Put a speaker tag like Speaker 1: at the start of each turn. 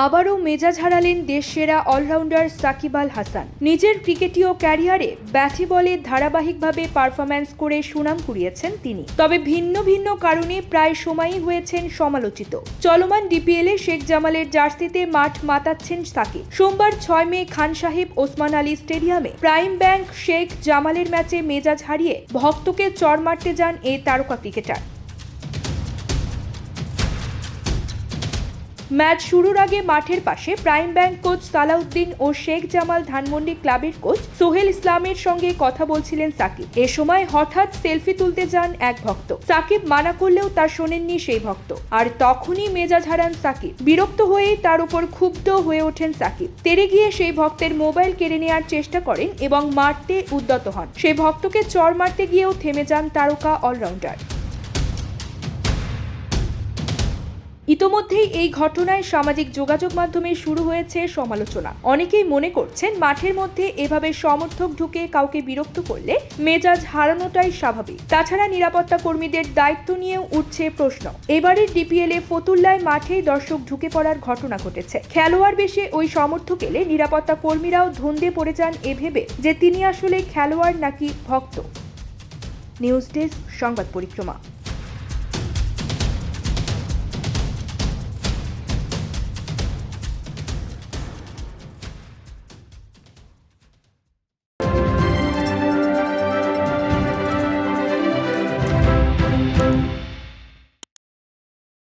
Speaker 1: আবারও মেজাজ হারালেন দেশ সেরা অলরাউন্ডার সাকিব আল হাসান। নিজের ক্রিকেটীয় ক্যারিয়ারে ব্যাটে বলে ধারাবাহিকভাবে পারফরম্যান্স করে সুনাম কুড়িয়েছেন তিনি। তবে ভিন্ন ভিন্ন কারণে প্রায় সময়ই হয়েছেন সমালোচিত। চলমান ডিপিএলে শেখ জামালের জার্সিতে মাঠ মাতাচ্ছেন সাকিব। সোমবার ছয় মে খান সাহেব ওসমান আলী স্টেডিয়ামে প্রাইম ব্যাংক শেখ জামালের ম্যাচে মেজাজ হারিয়ে ভক্তকে চর মারতে যান এই তারকা ক্রিকেটার। ম্যাচ শুরুর আগে মাঠের পাশে প্রাইম ব্যাংক কোচ সালাউদ্দিন ও শেখ জামাল ধানমন্ডি ক্লাবের কোচ সোহেল ইসলামের সঙ্গে কথা বলছিলেন সাকিব। এ সময় হঠাৎ সেলফি তুলতে যান এক ভক্ত। সাকিব মানা করলেও তা শোনেননি সেই ভক্ত। আর তখনই মেজাজ হারান সাকিব। বিরক্ত হয়েই তার উপর ক্ষুব্ধ হয়ে ওঠেন সাকিব। তেরে গিয়ে সেই ভক্তের মোবাইল কেড়ে নেওয়ার চেষ্টা করেন এবং মারতে উদ্যত হন। সেই ভক্তকে চর মারতে গিয়েও থেমে যান তারকা অলরাউন্ডার। ইতোমধ্যেই এই ঘটনায় সামাজিক যোগাযোগ মাধ্যমে শুরু হয়েছে সমালোচনা। অনেকেই মনে করছেন মাঠের মধ্যে এভাবে সমর্থক ঢুকে কাউকে বিরক্ত করলে মেজাজ হারানোটাই স্বাভাবিক। তাছাড়া নিরাপত্তা কর্মীদের দায়িত্ব নিয়েও উঠছে প্রশ্ন। এবারের ডিপিএল ফতুল্লায় মাঠেই দর্শক ঢুকে পড়ার ঘটনা ঘটেছে। খেলোয়াড় বেশে ওই সমর্থক এলে নিরাপত্তা কর্মীরাও ধন্দে পড়ে যান এ ভেবে যে তিনি আসলে খেলোয়াড় নাকি ভক্ত। নিউজ ডেস্ক, সংবাদ পরিক্রমা।